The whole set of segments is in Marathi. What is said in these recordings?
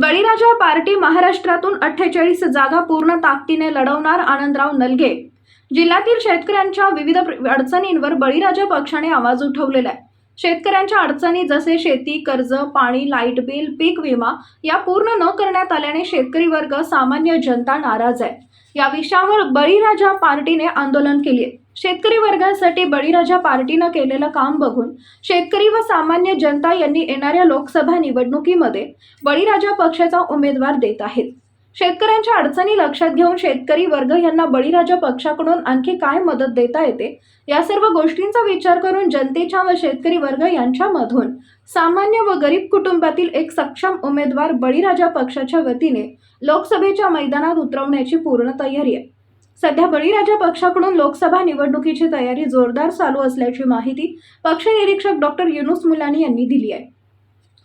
बळीराजा पार्टी महाराष्ट्रातून अठ्ठेचाळीस जागा पूर्ण ताकदीने लढवणार आनंदराव नलगे. जिल्ह्यातील शेतकऱ्यांच्या विविध प्र- अडचणींवर बळीराजा पक्षाने आवाज उठवलेला आहे. शेतकऱ्यांच्या अडचणी जसे शेती कर्ज पाणी लाइट बिल पीक विमा या पूर्ण न करण्यात आल्याने शेतकरी वर्ग सामान्य जनता नाराज आहे. या विषयावर बळीराजा पार्टीने आंदोलन केले शेतकरी वर्गासाठी बळीराजा पार्टीनं केलेलं काम बघून शेतकरी व सामान्य जनता यांनी येणाऱ्या लोकसभा निवडणुकीमध्ये बळीराजा पक्षाचा उमेदवार देत आहेत. शेतकऱ्यांच्या अडचणी लक्षात घेऊन शेतकरी वर्ग यांना बळीराजा पक्षाकडून आणखी काय मदत देता येते या सर्व गोष्टींचा विचार करून जनतेच्या व शेतकरी वर्ग यांच्यामधून सामान्य व गरीब कुटुंबातील एक सक्षम उमेदवार बळीराजा पक्षाच्या वतीने लोकसभेच्या मैदानात उतरवण्याची पूर्ण तयारी आहे. सध्या बळीराजा पक्षाकडून लोकसभा निवडणुकीची तयारी जोरदार चालू असल्याची माहिती पक्ष निरीक्षक डॉक्टर युनुस मुलानी यांनी दिली आहे.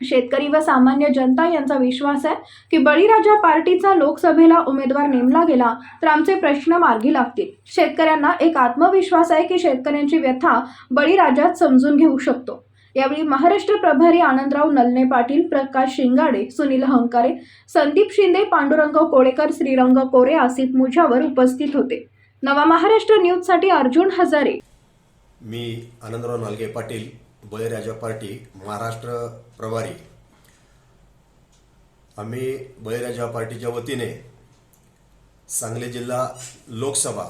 शेतकरी व सामान्य जनता यांचा विश्वास आहे की बळीराजा पार्टीचा लोकसभेला उमेदवार नेमला गेला तर आमचे प्रश्न मार्गी लागतील. शेतकऱ्यांना एक आत्मविश्वास आहे की शेतकऱ्यांची व्यथा बळीराजात समजून घेऊ शकतो. यावेळी महाराष्ट्र प्रभारी आनंदराव नलने पाटील प्रकाश शिंगाडे सुनील हंकारे संदीप शिंदे पांडुरंग कोळेकर श्रीरंग कोरे आसिफ मुजावर उपस्थित होते. नवा महाराष्ट्र न्यूजसाठी अर्जुन हजारे. मी आनंदराव नालगे पाटील बळीराजा पार्टी महाराष्ट्र प्रभारी. आम्ही बळीराजा पार्टीच्या वतीने सांगली जिल्हा लोकसभा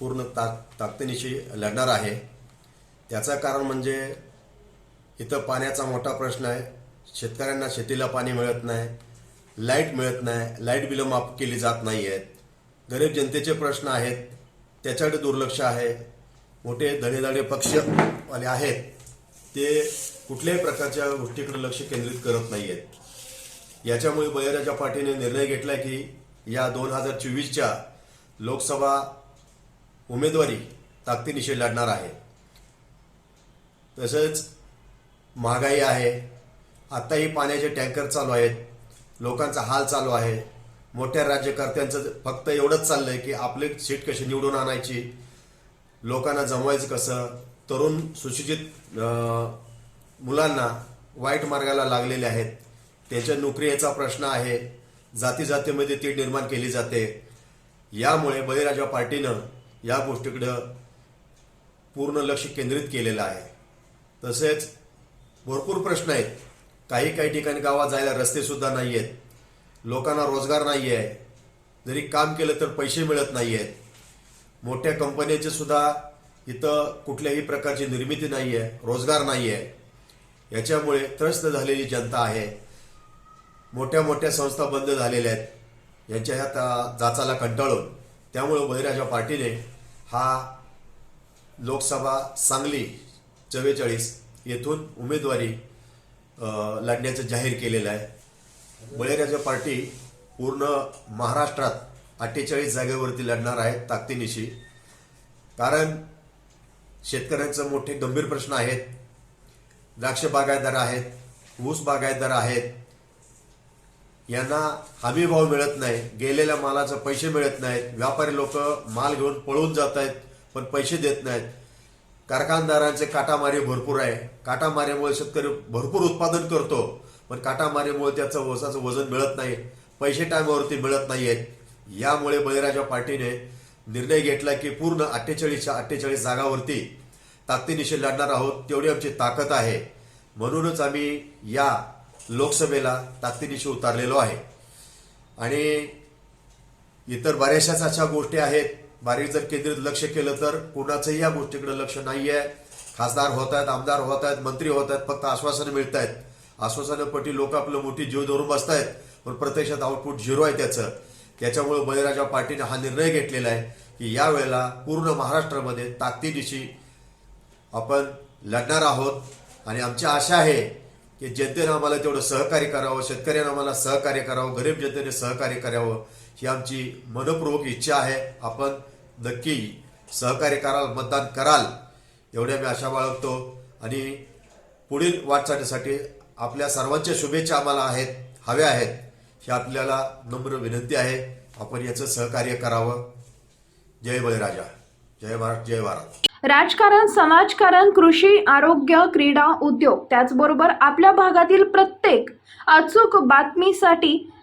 पूर्ण ताक ताकदीनिशी लढणार आहे. त्याचं कारण म्हणजे इथं पाण्याचा मोठा प्रश्न आहे. शेतकऱ्यांना शेतीला पाणी मिळत नाही. लाइट मिळत नाही. लाइट बिलं माफ केली जात नाही आहेत गरीब जनतेचे प्रश्न आहेत. त्याच्याकडे दुर्लक्ष आहे. मोठे धडेधडे पक्षवाले आहेत. ते कुठल्याही प्रकारच्या गोष्टीकडे लक्ष केंद्रित करत नाही आहेत याच्यामुळे बळीराजा पाठीने निर्णय घेतला की या दोन हजार चोवीसच्या लोकसभा उमेदवारी ताकदीनिशी लढणार आहे. तसंच महागाई आहे. आत्ताही पाण्याचे टँकर चालू आहेत. लोकांचा हाल चालू आहे. मोठ्या राज्यकर्त्यांचं फक्त एवढंच चाललं आहे की आपली सीट कशी निवडून आणायची? लोकांना जमवायचं कसं? तरुण सुशिक्षित मुलांना वाईट मार्गाला लागलेले आहेत. त्याच्या नोकरीचा प्रश्न आहे. जाती जातीमध्ये ती निर्माण केली जाते. यामुळे बळीराजा पार्टीनं या गोष्टीकडं पूर्ण लक्ष केंद्रित केलेलं आहे. तसेच भरपूर प्रश्न आहेत. काही काही ठिकाणी गावात जायला रस्ते सुद्धा नाही आहेत लोकांना रोजगार नाही आहे जरी काम केलं तर पैसे मिळत नाही आहेत मोठ्या कंपन्यांचे सुद्धा इथं कुठल्याही प्रकारची निर्मिती नाही आहे रोजगार नाही आहे याच्यामुळे त्रस्त झालेली जनता आहे. मोठ्या मोठ्या संस्था बंद झालेल्या आहेत. यांच्या ह्या जाचाला कंटाळून. त्यामुळं बहिराजा पाटीलने हा लोकसभा सांगली चव्वेचाळीस येथून उमेदवारी लढण्याचं जाहीर केलेलं आहे. बळीराजा पार्टी पूर्ण महाराष्ट्रात अठ्ठेचाळीस जागेवरती लढणार आहे ताकदीनिशी. कारण शेतकऱ्यांचे मोठे गंभीर प्रश्न आहेत. द्राक्ष बागायतदार आहेत ऊस बागायतदार आहेत. यांना हमी भाव मिळत नाही गेलेल्या मालाचे पैसे मिळत नाहीत. व्यापारी लोक माल घेऊन पळून जात आहेत पण पैसे देत नाहीत. कारखानदारांचे काटामारी भरपूर आहे. काटामारीमुळे शेतकरी भरपूर उत्पादन करतो पण काटामारीमुळे त्याचं वसाचं वजन मिळत नाही पैसे टायमावरती मिळत नाही आहेत यामुळे बळीराजा पार्टीने निर्णय घेतला की पूर्ण अठ्ठेचाळीसच्या अठ्ठेचाळीस जागावरती ताकदीनिशी लढणार आहोत तेवढी आमची ताकद आहे. म्हणूनच आम्ही या लोकसभेला ताकदीनिशी उतारलेलो आहे. आणि इतर बऱ्याचशाच अशा गोष्टी आहेत बारीक जर केंद्रित लक्ष केलं तर कुणाचंही या गोष्टीकडे लक्ष नाही आहे खासदार होत आहेत आमदार होत आहेत मंत्री होत आहेत फक्त आश्वासनं मिळत आहेत आश्वासनापटी लोक आपलं मोठी जीव धरून बसत आहेत पण प्रत्यक्षात आउटपुट झिरो आहे त्याचं. त्याच्यामुळे बळीराजा पाटील हा निर्णय घेतलेला आहे की यावेळेला पूर्ण महाराष्ट्रामध्ये ताकदीनिशी आपण लढणार आहोत. आणि आमची आशा आहे की जनतेनं आम्हाला तेवढं सहकार्य करावं शेतकऱ्यांना आम्हाला सहकार्य करावं गरीब जनतेने सहकार्य करावं. ही आमची मनपूर्वक इच्छा आहे. आपण नक्की सहकार्य कराल मतदान कराल एवढ्या मी आशा बाळगतो. आणि पुढील वाटचालीसाठी आपल्या सर्वांच्या शुभेच्छा आम्हाला आहेत हव्या आहेत ही आपल्याला नम्र विनंती आहे. आपण याचं सहकार्य करावं. जय बळीराजा. जय महाराष्ट्र जय भारत. राजकारण समाजकारण कृषी आरोग्य क्रीडा उद्योग त्याचबरोबर आपल्या भागातील प्रत्येक अचूक बातमीसाठी